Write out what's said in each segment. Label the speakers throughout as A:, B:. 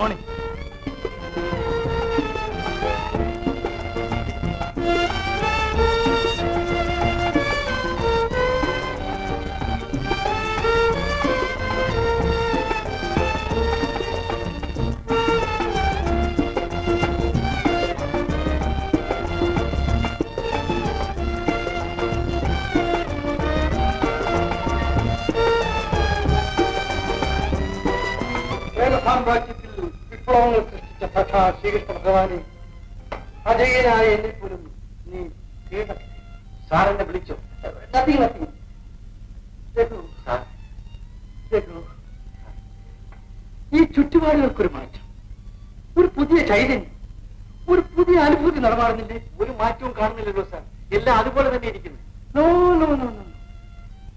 A: പോണി
B: Thank you. വിപ്ലവങ്ങൾ സൃഷ്ടിച്ച സഖാ ശ്രീകൃഷ്ണ ഭഗവാനെ അജയനായ എന്നെ പോലും നീ
A: സാറിനെ വിളിച്ചോ?
B: Nothing nothing Raghu
A: sir.
B: Raghu ഈ ചുറ്റുപാടുകൾക്കൊരു മാറ്റം. ഒരു പുതിയ ചൈതന്യം ഒരു പുതിയ അനുഭൂതി നടമാറുന്നില്ലേ?
A: ഒരു മാറ്റവും കാണുന്നില്ലല്ലോ സാർ. എല്ലാം അതുപോലെ തന്നെ ഇരിക്കുന്നു.
B: No no no no.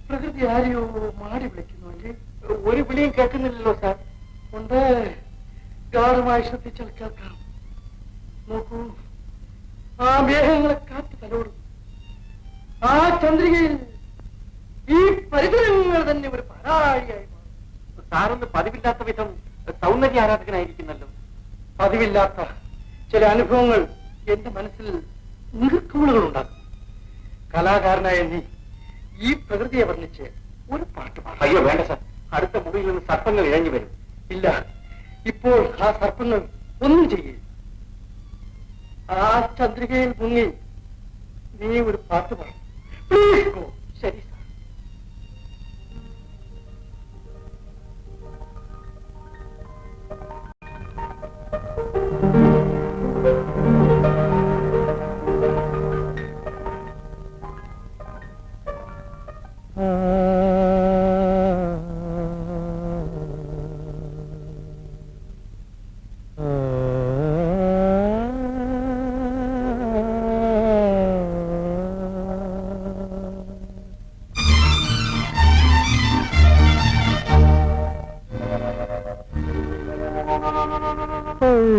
B: പ്രകൃതി ആരെയോ മാടി വിളിക്കുന്നു. അല്ലേ?
A: ഒരു വിളിയും കേൾക്കുന്നില്ലല്ലോ സാർ.
B: ഉണ്ട്. ഗാഠമായി ശ്രദ്ധിച്ചാൽ കേൾക്കാം. നോക്കൂ. ആ മേഘങ്ങളെ കാറ്റ് തലോടും. ആ ചന്ദ്രികയിൽ ഈ പരിസരങ്ങൾ തന്നെ ഒരു പരാഴിയായി മാറും.
A: സാറൊന്ന് പതിവില്ലാത്ത വിധം സൗന്ദര്യ ആരാധകനായിരിക്കുന്നല്ലോ.
B: പതിവില്ലാത്ത ചില അനുഭവങ്ങൾ എന്റെ മനസ്സിൽ നീർക്കുമുളുകൾ ഉണ്ടാക്കും കലാകാരനായ നീ ഈ പ്രകൃതിയെ വർണിച്ച് ഒരു പാട്ട് പാടാം.
A: അയ്യോ വേണ്ട സാർ. അടുത്ത മുറിയിൽ നിന്ന് സർപ്പങ്ങൾ ഇഴഞ്ഞു വരും.
B: ഇല്ല. ഇപ്പോൾ ആ സർപ്പങ്ങൾ ഒന്നും ചെയ്യില്ല. ആ ചന്ദ്രികയിൽ മുങ്ങി നീ ഒരു പാട്ട് പാടും. പ്ലീസ് ഗോ
A: ശരി.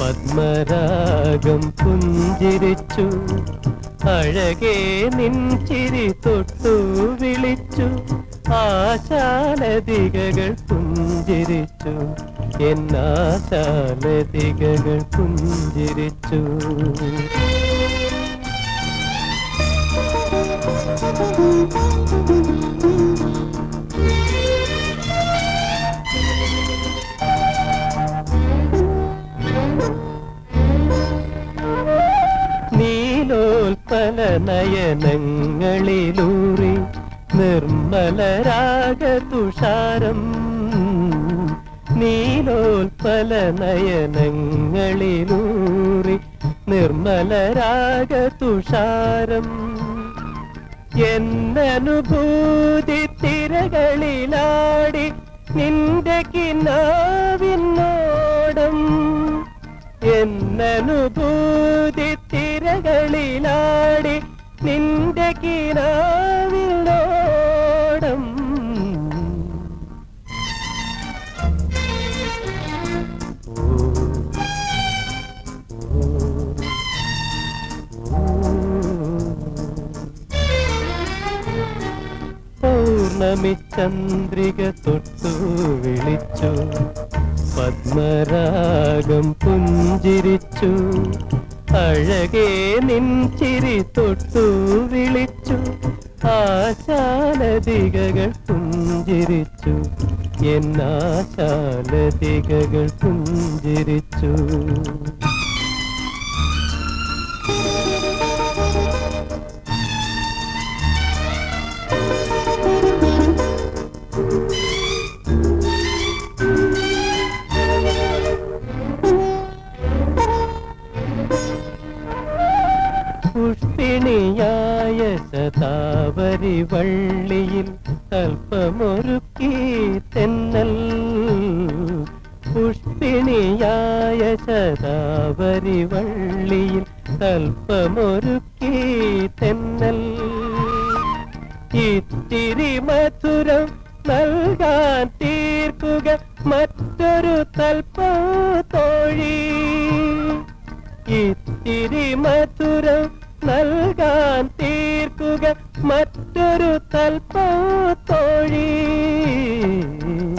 C: പത്മരാഗം പുഞ്ചിരിച്ചു. അഴകേ നിൻ ചിരി തൊട്ടു വിളിച്ചു. ആശാലതികകൾ പുഞ്ചിരിച്ചു. എന്നാശാലതികകൾ പുഞ്ചിരിച്ചു. നയനങ്ങളിലൂറി നിർമ്മലരാഗ തുഷാരം നീലോൽപല നയനങ്ങളിലൂറി നിർമ്മലരാഗ തുഷാരം. എന്നനുഭൂതി തിരകളിലാടി നിന്റെ കിനാവിനോടം എന്നനുഭൂതി പൗർണമി ചന്ദ്രിക തൊട്ടു വിളിച്ചു. പത്മരാഗം പുഞ്ചിരിച്ചു. അഴകേ നിൻ ചിരി തൊട്ടു വിളിച്ചു. ആശാലതികകൾ പുഞ്ചിരിച്ചു. എന്നാശാലതികകൾ പുഞ്ചിരിച്ചു. പുഷ്പിണിയായ ശതാവരി വള്ളിയിൽ അല്പമൊരുക്കി തെന്നൽ. പുഷ്പിണിയായ ശതാവരി വള്ളിയിൽ അല്പമൊരുക്കി തെന്നൽ. ഇത്തിരി മധുരം നൽകാൻ തീർക്കുക മറ്റൊരു തൽപ്പം തോഴി. ഇത്തിരി മധുരം നൽകാൻ തീർക്കുക. മറ്റൊരു തൽപ്പം തോഴി